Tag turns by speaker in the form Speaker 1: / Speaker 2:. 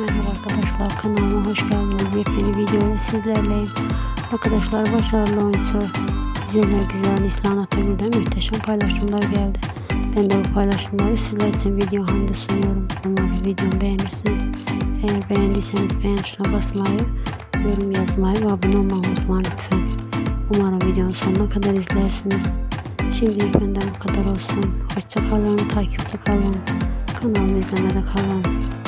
Speaker 1: Merhaba arkadaşlar kanalıma hoş geldiniz. Yepyeni video sizlerleyim. Arkadaşlar başarılı oyuncu Güzeller Güzel Nisan Atagül'den muhteşem paylaşımlar geldi. Ben de bu paylaşımları sizler için video halinde sunuyorum. Umarım videomu beğenirsiniz. Eğer beğendiyseniz beğen tuşuna basmayı, yorum yazmayı ve abone olmayı unutmayın lütfen. Umarım videonun sonuna kadar izlersiniz. Şimdilik benden bu kadar olsun. Hoşça kalın, takipte kalın. Kanalımı izlemede kalın.